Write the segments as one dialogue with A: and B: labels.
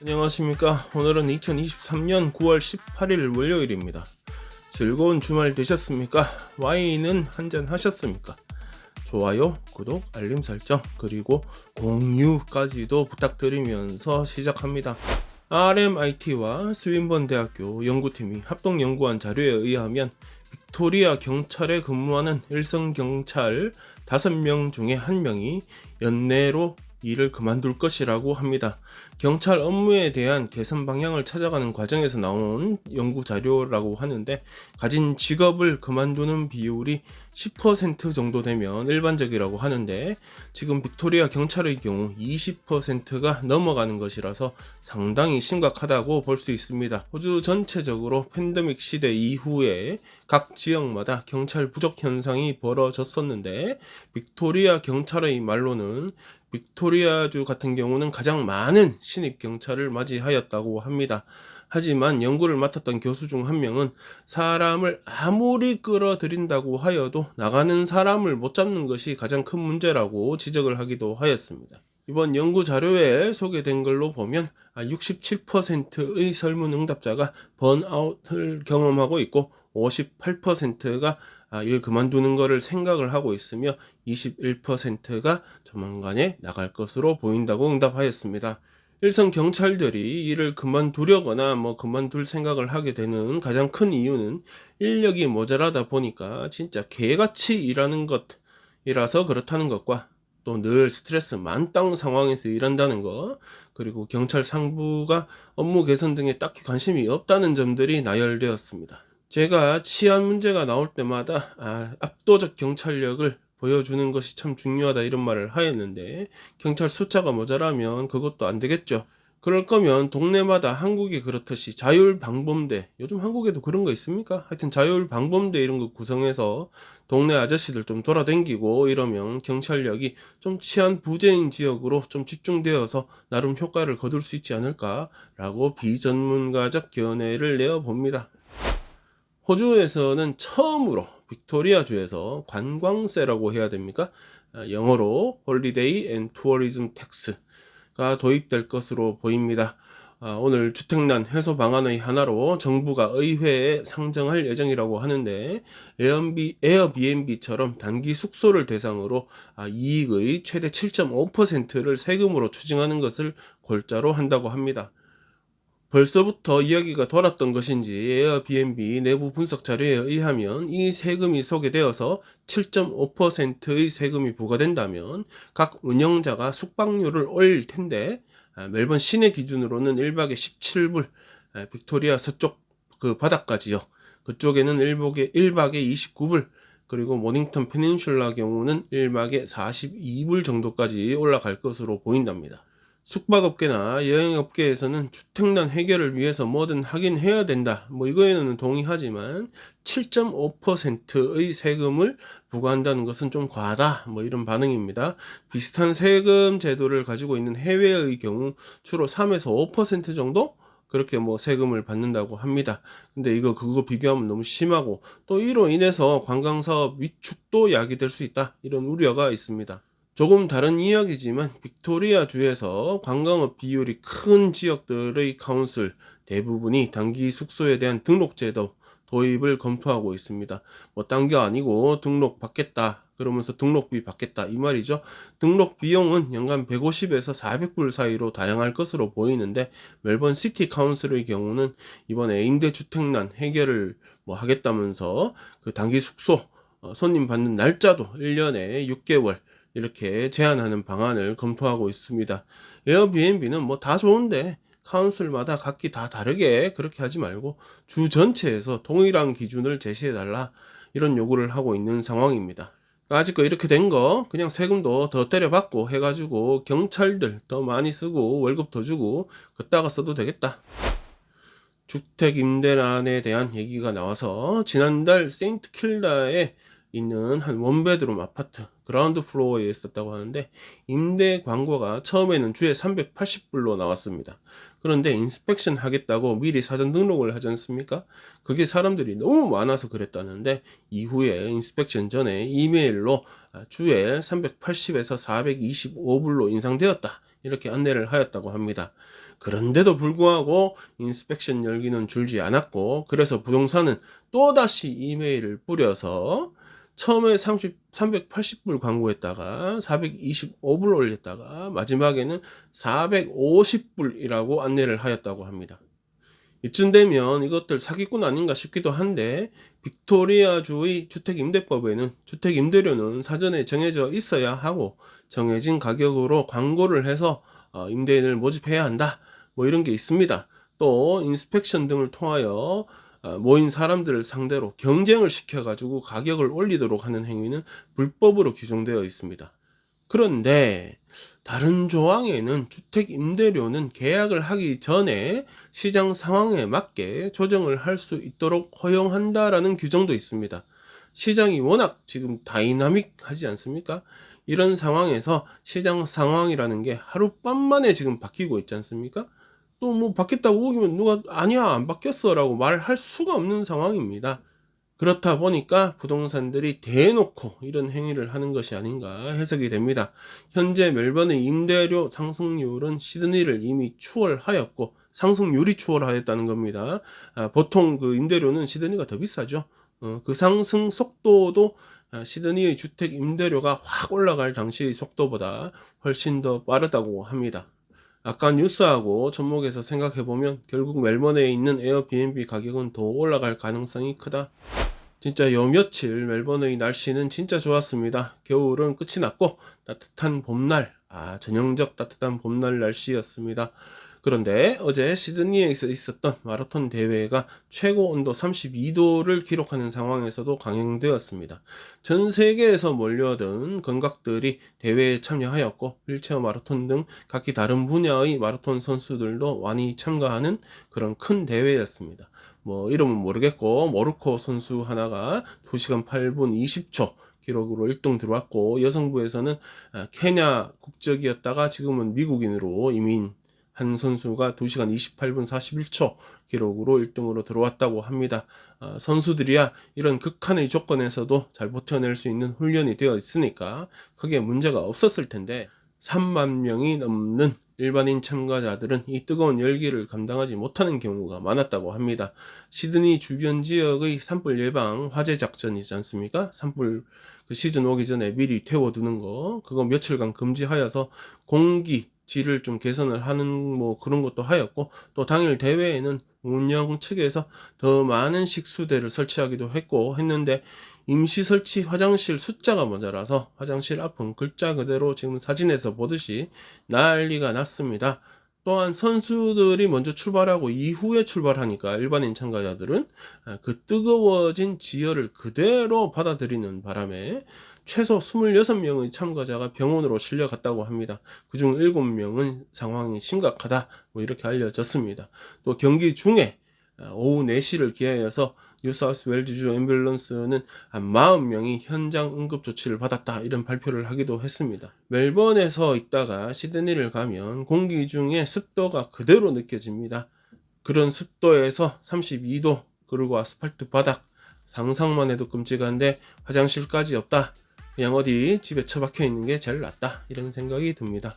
A: 안녕하십니까. 오늘은 2023년 9월 18일 월요일입니다. 즐거운 주말 되셨습니까? 와인은 한잔 하셨습니까? 좋아요, 구독, 알림 설정, 그리고 공유까지도 부탁드리면서 시작합니다. RMIT와 스윈번 대학교 연구팀이 합동 연구한 자료에 의하면 빅토리아 경찰에 근무하는 일선 경찰 5명 중에 1명이 연내로 일을 그만둘 것이라고 합니다. 경찰 업무에 대한 개선 방향을 찾아가는 과정에서 나온 연구 자료라고 하는데 가진 직업을 그만두는 비율이 10% 정도 되면 일반적이라고 하는데 지금 빅토리아 경찰의 경우 20%가 넘어가는 것이라서 상당히 심각하다고 볼 수 있습니다. 호주 전체적으로 팬데믹 시대 이후에 각 지역마다 경찰 부족 현상이 벌어졌었는데 빅토리아 경찰의 말로는 빅토리아주 같은 경우는 가장 많은 신입 경찰을 맞이하였다고 합니다. 하지만 연구를 맡았던 교수 중 한 명은 사람을 아무리 끌어들인다고 하여도 나가는 사람을 못 잡는 것이 가장 큰 문제라고 지적을 하기도 하였습니다. 이번 연구 자료에 소개된 걸로 보면 67%의 설문 응답자가 번아웃을 경험하고 있고 58%가 일 그만두는 것을 생각을 하고 있으며 21%가 조만간에 나갈 것으로 보인다고 응답하였습니다. 일선 경찰들이 일을 그만두려거나 뭐 그만둘 생각을 하게 되는 가장 큰 이유는 인력이 모자라다 보니까 진짜 개같이 일하는 것이라서 그렇다는 것과 또 늘 스트레스 만땅 상황에서 일한다는 것 그리고 경찰 상부가 업무 개선 등에 딱히 관심이 없다는 점들이 나열되었습니다. 제가 치안 문제가 나올 때마다 아, 압도적 경찰력을 보여주는 것이 참 중요하다 이런 말을 하였는데 경찰 숫자가 모자라면 그것도 안 되겠죠. 그럴 거면 동네마다 한국이 그렇듯이 자율 방범대 요즘 한국에도 그런 거 있습니까? 하여튼 자율 방범대 이런 거 구성해서 동네 아저씨들 좀 돌아댕기고 이러면 경찰력이 좀 치안 부재인 지역으로 좀 집중되어서 나름 효과를 거둘 수 있지 않을까라고 비전문가적 견해를 내어 봅니다. 호주에서는 처음으로 빅토리아주에서 관광세라고 해야 됩니까? 아, 영어로 Holiday and Tourism Tax가 도입될 것으로 보입니다. 아, 오늘 주택난 해소 방안의 하나로 정부가 의회에 상정할 예정이라고 하는데 에어비앤비처럼 단기 숙소를 대상으로 아, 이익의 최대 7.5%를 세금으로 추징하는 것을 골자로 한다고 합니다. 벌써부터 이야기가 돌았던 것인지 에어비앤비 내부 분석 자료에 의하면 이 세금이 소개되어서 7.5%의 세금이 부과된다면 각 운영자가 숙박료를 올릴 텐데 아, 멜번 시내 기준으로는 1박에 17불 아, 빅토리아 서쪽 그 바닥까지요. 그쪽에는 1박에, 1박에 29불 그리고 모닝턴 페닌슐라 경우는 1박에 42불 정도까지 올라갈 것으로 보인답니다. 숙박업계나 여행업계에서는 주택난 해결을 위해서 뭐든 하긴 해야 된다. 뭐 이거에는 동의하지만 7.5%의 세금을 부과한다는 것은 좀 과하다. 뭐 이런 반응입니다. 비슷한 세금 제도를 가지고 있는 해외의 경우 주로 3에서 5% 정도 그렇게 뭐 세금을 받는다고 합니다. 근데 이거 그거 비교하면 너무 심하고 또 이로 인해서 관광사업 위축도 야기될 수 있다. 이런 우려가 있습니다. 조금 다른 이야기지만 빅토리아 주에서 관광업 비율이 큰 지역들의 카운슬 대부분이 단기 숙소에 대한 등록 제도 도입을 검토하고 있습니다. 뭐 딴 게 아니고 등록 받겠다. 그러면서 등록비 받겠다. 이 말이죠. 등록 비용은 연간 150에서 400불 사이로 다양할 것으로 보이는데 멜번 시티 카운슬의 경우는 이번에 임대주택난 해결을 뭐 하겠다면서 그 단기 숙소 어, 손님 받는 날짜도 1년에 6개월 이렇게 제한하는 방안을 검토하고 있습니다. 에어비앤비는 뭐 다 좋은데 카운슬마다 각기 다 다르게 그렇게 하지 말고 주 전체에서 동일한 기준을 제시해 달라 이런 요구를 하고 있는 상황입니다. 아직 그 이렇게 된 거 그냥 세금도 더 때려받고 해가지고 경찰들 더 많이 쓰고 월급 더 주고 그따가 써도 되겠다. 주택 임대란에 대한 얘기가 나와서 지난달 세인트 킬다에 있는 한 원베드룸 아파트 그라운드 플로어에 있었다고 하는데 임대 광고가 처음에는 주에 380불로 나왔습니다. 그런데 인스펙션 하겠다고 미리 사전 등록을 하지 않습니까? 그게 사람들이 너무 많아서 그랬다는데 이후에 인스펙션 전에 이메일로 주에 380에서 425불로 인상되었다. 이렇게 안내를 하였다고 합니다. 그런데도 불구하고 인스펙션 열기는 줄지 않았고 그래서 부동산은 또다시 이메일을 뿌려서 처음에 30, 380불 광고했다가 425불 올렸다가 마지막에는 450불이라고 안내를 하였다고 합니다. 이쯤 되면 이것들 사기꾼 아닌가 싶기도 한데 빅토리아주의 주택임대법에는 주택임대료는 사전에 정해져 있어야 하고 정해진 가격으로 광고를 해서 어, 임대인을 모집해야 한다. 뭐 이런 게 있습니다. 또 인스펙션 등을 통하여 어, 모인 사람들을 상대로 경쟁을 시켜가지고 가격을 올리도록 하는 행위는 불법으로 규정되어 있습니다. 그런데 다른 조항에는 주택 임대료는 계약을 하기 전에 시장 상황에 맞게 조정을 할 수 있도록 허용한다라는 규정도 있습니다. 시장이 워낙 지금 다이나믹하지 않습니까? 이런 상황에서 시장 상황이라는 게 하룻밤 만에 지금 바뀌고 있지 않습니까? 또 뭐 바뀌었다고 오기면 누가 아니야 안 바뀌었어 라고 말할 수가 없는 상황입니다. 그렇다 보니까 부동산들이 대놓고 이런 행위를 하는 것이 아닌가 해석이 됩니다. 현재 멜번의 임대료 상승률은 시드니를 이미 추월하였고 상승률이 추월하였다는 겁니다. 아, 보통 그 임대료는 시드니가 더 비싸죠. 어, 그 상승 속도도 아, 시드니의 주택 임대료가 확 올라갈 당시의 속도보다 훨씬 더 빠르다고 합니다. 아까 뉴스하고 접목해서 생각해 보면 결국 멜번에 있는 에어비앤비 가격은 더 올라갈 가능성이 크다. 진짜 요 며칠 멜번의 날씨는 진짜 좋았습니다. 겨울은 끝이 났고 따뜻한 봄날, 아 전형적 따뜻한 봄날 날씨였습니다. 그런데 어제 시드니에 있었던 마라톤 대회가 최고 온도 32도를 기록하는 상황에서도 강행되었습니다. 전 세계에서 몰려든 건각들이 대회에 참여하였고 휠체어 마라톤 등 각기 다른 분야의 마라톤 선수들도 많이 참가하는 그런 큰 대회였습니다. 뭐 이름은 모르겠고 모로코 선수 하나가 2시간 8분 20초 기록으로 1등 들어왔고 여성부에서는 아, 케냐 국적이었다가 지금은 미국인으로 이민 한 선수가 2시간 28분 41초 기록으로 1등으로 들어왔다고 합니다. 어, 선수들이야 이런 극한의 조건에서도 잘 버텨낼 수 있는 훈련이 되어 있으니까 크게 문제가 없었을 텐데 3만 명이 넘는 일반인 참가자들은 이 뜨거운 열기를 감당하지 못하는 경우가 많았다고 합니다. 시드니 주변 지역의 산불 예방 화재 작전이지 않습니까? 산불 그 시즌 오기 전에 미리 태워두는 거, 그거 며칠간 금지하여서 공기 질을 좀 개선을 하는 뭐 그런 것도 하였고 또 당일 대회에는 운영 측에서 더 많은 식수대를 설치하기도 했고 했는데 임시 설치 화장실 숫자가 모자라서 화장실 앞은 글자 그대로 지금 사진에서 보듯이 난리가 났습니다. 또한 선수들이 먼저 출발하고 이후에 출발하니까 일반인 참가자들은 그 뜨거워진 지열을 그대로 받아들이는 바람에 최소 26명의 참가자가 병원으로 실려갔다고 합니다. 그중 7명은 상황이 심각하다. 뭐 이렇게 알려졌습니다. 또 경기 중에 오후 4시를 기하여서 뉴사우스 웰즈주 앰뷸런스는 한 40명이 현장 응급 조치를 받았다 이런 발표를 하기도 했습니다. 멜번에서 있다가 시드니를 가면 공기 중에 습도가 그대로 느껴집니다. 그런 습도에서 32도 그리고 아스팔트 바닥 상상만 해도 끔찍한데 화장실까지 없다. 그냥 어디 집에 처박혀 있는 게 제일 낫다 이런 생각이 듭니다.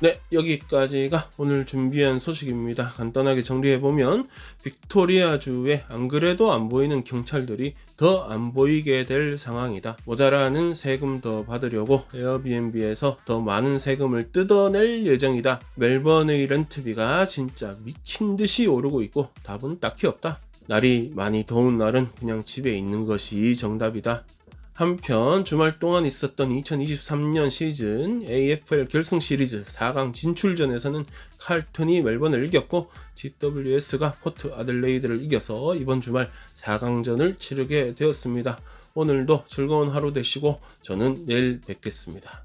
A: 네, 여기까지가 오늘 준비한 소식입니다. 간단하게 정리해보면, 빅토리아주에 안 그래도 안 보이는 경찰들이 더 안 보이게 될 상황이다. 모자라는 세금 더 받으려고 에어비앤비에서 더 많은 세금을 뜯어낼 예정이다. 멜번의 렌트비가 진짜 미친 듯이 오르고 있고 답은 딱히 없다. 날이 많이 더운 날은 그냥 집에 있는 것이 정답이다. 한편 주말 동안 있었던 2023년 시즌 AFL 결승 시리즈 4강 진출전에서는 칼튼이 멜번을 이겼고 GWS가 포트 아들레이드를 이겨서 이번 주말 4강전을 치르게 되었습니다. 오늘도 즐거운 하루 되시고 저는 내일 뵙겠습니다.